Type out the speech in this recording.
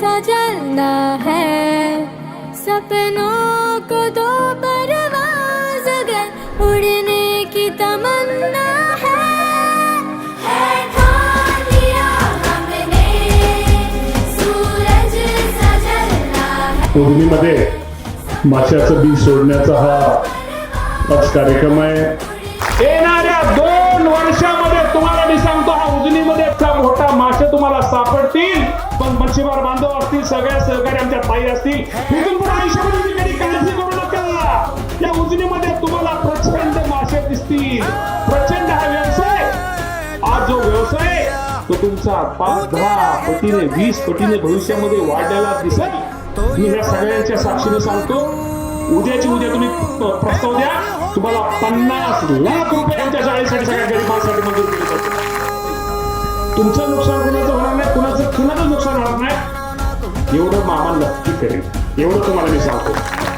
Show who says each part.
Speaker 1: तमन्ना है। सपनों को दो परवाज अगर उड़ने की तमन्ना
Speaker 2: पौर्णिमध्ये माशाचं बीज सोडण्याचा हा आज कार्यक्रम आहे.
Speaker 3: येणाऱ्या दोन वर्षामध्ये तुम्हाला मी सांगतो हा उजनीमध्ये मोठा मासे तुम्हाला सापडतील. पण बांधव असतील सगळ्या सहकारी आमच्या ताई असतील. इथून पुढे आयुष्यामध्ये कधी काळजी करू नका. या उजनीमध्ये तुम्हाला प्रचंड मासे दिसतील. प्रचंड हा व्यवसाय. आज जो व्यवसाय तो तुमचा पाच दहा पटीने वीस पटीने भविष्यामध्ये वाढलेला दिसेल. मी ह्या सगळ्यांच्या साक्षीने सांगतो उद्याची उद्या तुम्ही प्रस्ताव द्या. तुम्हाला पन्नास लाख रुपये आमच्या शाळेसाठी सगळ्या गरिबांसाठी मंजूर केले जाते तुमचं नुकसान एवढं मामा नक्की करेल. एवढं तुम्हाला मी सांगतो.